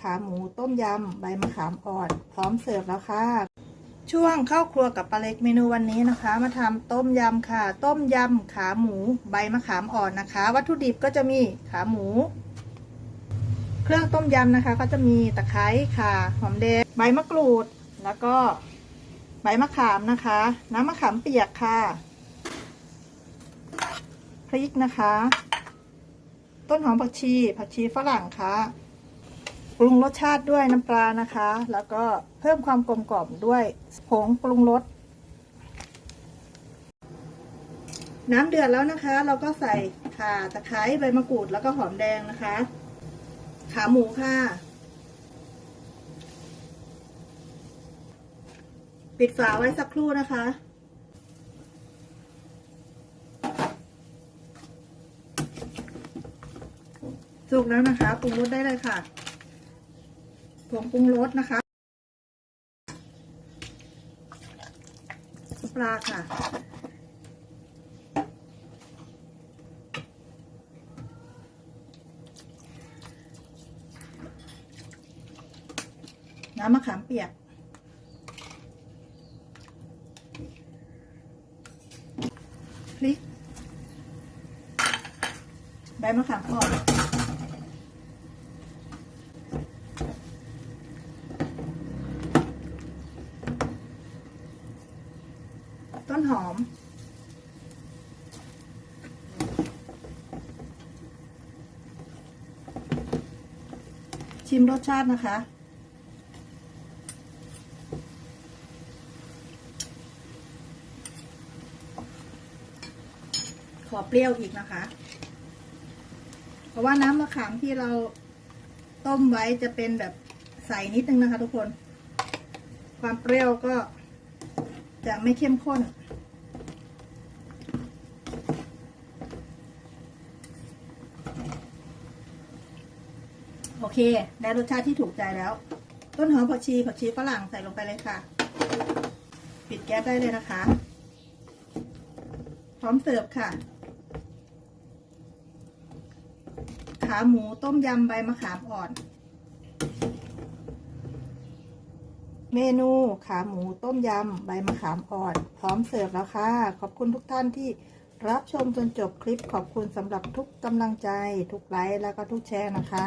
ขาหมูต้มยำใบมะขามอ่อน พร้อมเสิร์ฟแล้วค่ะ ช่วงเข้าครัวกับปลาเล็กเมนูวันนี้นะคะ มาทำต้มยำค่ะ ต้มยำขาหมูใบมะขามอ่อนนะคะ วัตถุดิบก็จะมีขาหมู เครื่องต้มยำนะคะ ก็จะมีตะไคร้ค่ะ หอมแดงใบมะกรูด แล้วก็ใบมะขามนะคะ น้ำมะขามเปียกค่ะพริกนะคะ ต้นหอมผักชี ผักชีฝรั่งค่ะ ปรุงรสชาติด้วยน้ำปลานะคะ แล้วก็เพิ่มความกลมกล่อมด้วยผงปรุงรส น้ำเดือดแล้วนะคะ เราก็ใส่ข่าตะไคร้ใบมะกรูดแล้วก็หอมแดงนะคะ ขาหมูค่ะ ปิดฝาไว้สักครู่นะคะสุกแล้วนะคะปรุงรสได้เลยค่ะ ผงปรุงรสนะคะปลาค่ะน้ำมะขามเปียก พริก ใบมะขามอ่อน นหอม ชิมรสชาตินะคะ ขอเปรี้ยวอีกนะคะ เพราะว่าน้ำมะขามที่เราต้มไว้จะเป็นแบบใสนิดนึงนะคะทุกคน ความเปรี้ยวก็ จะไม่เข้มข้น โอเค ได้รสชาติที่ถูกใจแล้ว ต้นหอมผักชีผักชีฝรั่งใส่ลงไปเลยค่ะ ปิดแก๊สได้เลยนะคะ พร้อมเสิร์ฟค่ะ ขาหมูต้มยำใบมะขามอ่อน เมนูขาหมูต้มยำใบมะขามอ่อน พร้อมเสิร์ฟแล้วค่ะ ขอบคุณทุกท่านที่รับชมจนจบคลิปขอบคุณสำหรับทุกกำลังใจ ทุกไลค์แล้วก็ทุกแชร์นะคะ